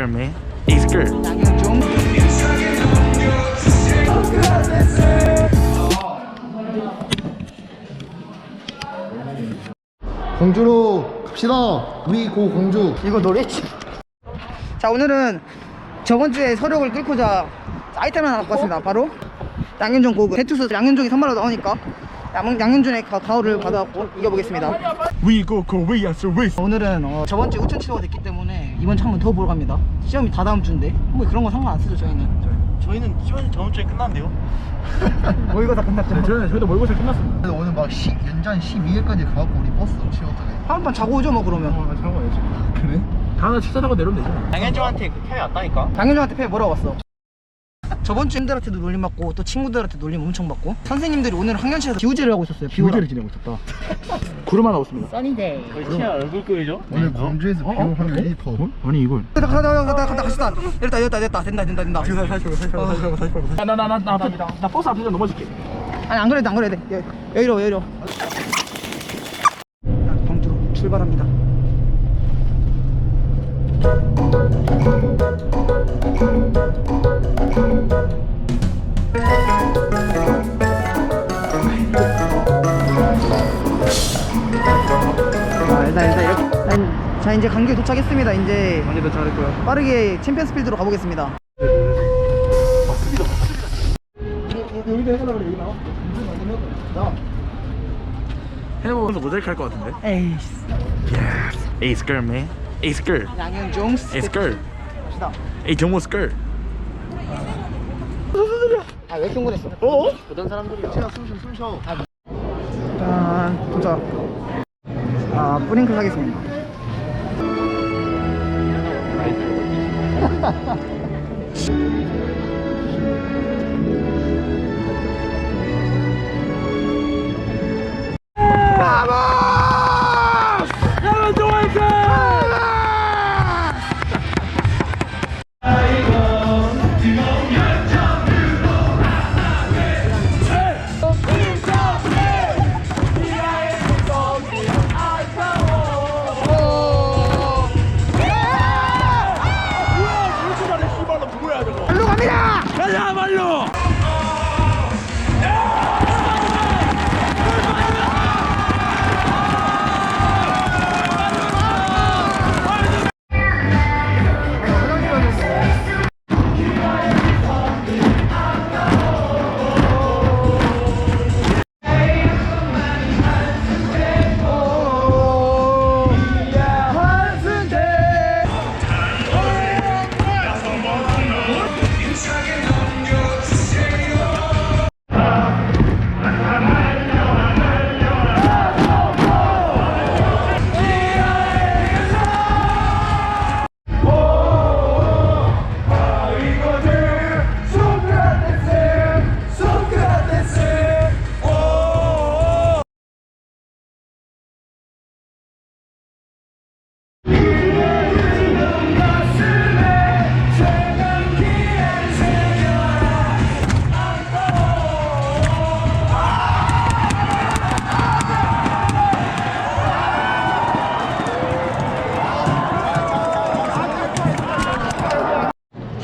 man. Skirt. 양현종 공주로 갑시다. 위고 공주. 이거 노래지 자 오늘은 저번 주에 서력을 뚫고자 아이템 하나 갖고 왔습니다 바로 양현종 고급 해투스 양현종이 선발로 나오니까 양, 양현종의 가, 가오를 받아갖고 이겨보겠습니다 We go Korea service. 오늘은 어, 저번 주에 5천 치료가 됐기 때문에 이번 주 한 번 더 보러 갑니다 시험이 다 다음 주인데 뭐 그런 거 상관 안 쓰죠 저희는 저희는 시간이 저번 주에 끝났는데요. 모의고사 끝났죠 저희는 저희도 모의고사 끝났습니다. 오늘 막 시, 연장 12일까지 가갖고 우리 버스 치웠더니. 한번 자고 오죠 뭐 그러면 자고 와야지. 그래? 다음날 찾아다가 내려면 되죠. 장현종한테 그 편이 왔다니까? 양현종한테 패 뭐라고 왔어 저번 주 팬들한테도 놀림 받고 또 친구들한테 놀림 엄청 받고 선생님들이 오늘 학년실에서 기우제를 하고 있었어요 비오라 교제를 지내고 있었다. 구름 하나 없습니다. 써니데이 치아? 오늘 공주에서 어? 비올 확률이 더. 어? 아니 이걸. 가다 가다 가다 가다 가시다 됐다 됐다 됐다 된다 된다 된다 다시 다시 다시 다시 다시 다시. 나나나나나 버스 앞에서 넘어질게. 아니 안 그래도 안 그래도 돼 여- 여유로워 여유로워 자, 광주로 출발합니다 자 이제 강주에 도착했습니다 이제 잘할 거야. 빠르게 챔피언스 필드로 가보겠습니다 여기다 해달라 그래 여기 나와. 해보면서 모자이크 할 것 같은데. 에이스 Yes. A skirt man. A skirt. 양현종 A skirt. 갑시다 A 정모 skirt. 아왜 흥분했어 어? 보던 사람들이야. 치아 숨쉬어 숨쉬어. 짠 도착 아 뿌링클 하겠습니다 哈哈哈哈。 갑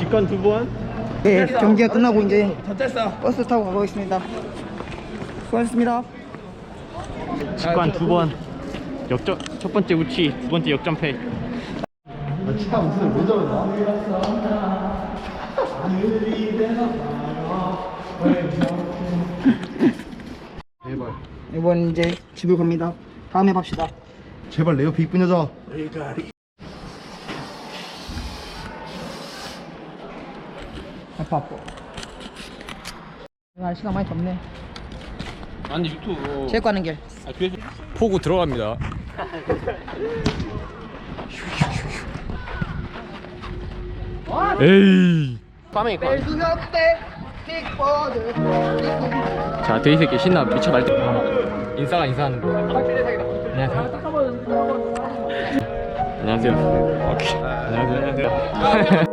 직관 두 번. 네 경기가 끝나고 이제 버스 타고 가보겠습니다 수고하셨습니다 직관 두 번. 역전 첫 번째 우치, 두 번째 역전패. 아, 치아 무슨 왜 저러냐? 제발. 이번 이제 집을 갑니다 다음에 봅시다 제발 내 옆에 이쁜 여자. 아파 날씨가 많이 덥네 아니 유튜브. 체육 가는 길 아, 뒤에서 포구 들어갑니다. 에이. 자, 돼지 새끼 신나 미쳐 날 때. 인싸가 인사하는 거. 안녕하세요. 안녕하세요. 오케이. 안녕하세요. 안녕하세요.